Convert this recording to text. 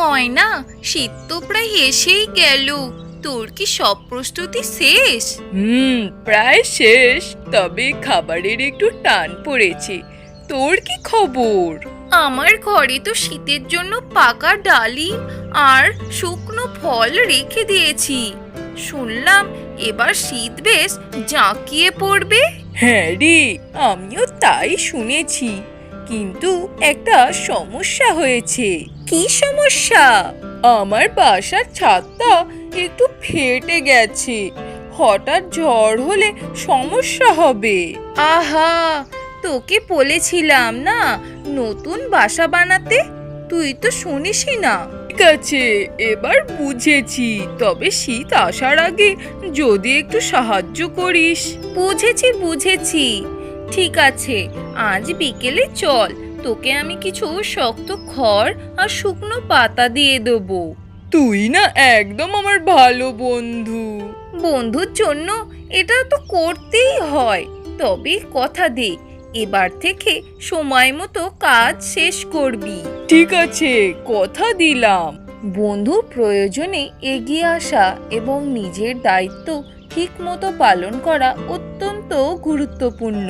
ময়না শীত তো প্রায় এসেই গেল। তোর কি সব প্রস্তুতি শেষ? হুম প্রায় শেষ তবে খাবারের একটু টান পড়েছে। তোর কি খবর? আমার ঘরে তো শীতের জন্য পাকা ডালিম আর শুকনো ফল রেখে দিয়েছি। শুনলাম এবার শীত বেশ জাঁকিয়ে পড়বে। হ্যাঁ রে আমিও তাই শুনেছি। কিন্তু একটা সমস্যা হয়েছে। কি সমস্যা? আমার বাসার ছাদটা একটু ফেটে গেছে। হঠাৎ ঝড় হলে সমস্যা হবে। আহা! তোকে বলেছিলাম না নতুন বাসা বানাতে? তুই তো শুনিসই না। ঠিক আছে এবার বুঝেছি। তবে শীত আসার আগে যদি একটু সাহায্য করিস। বুঝেছি বুঝেছি। ঠিক আছে আজ বিকেলে চল তোকে আমি কিছু শক্ত খড় আর শুকনো পাতা দিয়ে দেবো। তুই না একদম আমার ভালো বন্ধু। বন্ধুর জন্য এটা তো করতেই হয় তবে কথা দে এবার থেকে সময় মতো কাজ শেষ করবি। ঠিক আছে কথা দিলাম। বন্ধু প্রয়োজনে এগিয়ে আসা এবং নিজের দায়িত্ব ঠিকমতো পালন করা অত্যন্ত গুরুত্বপূর্ণ।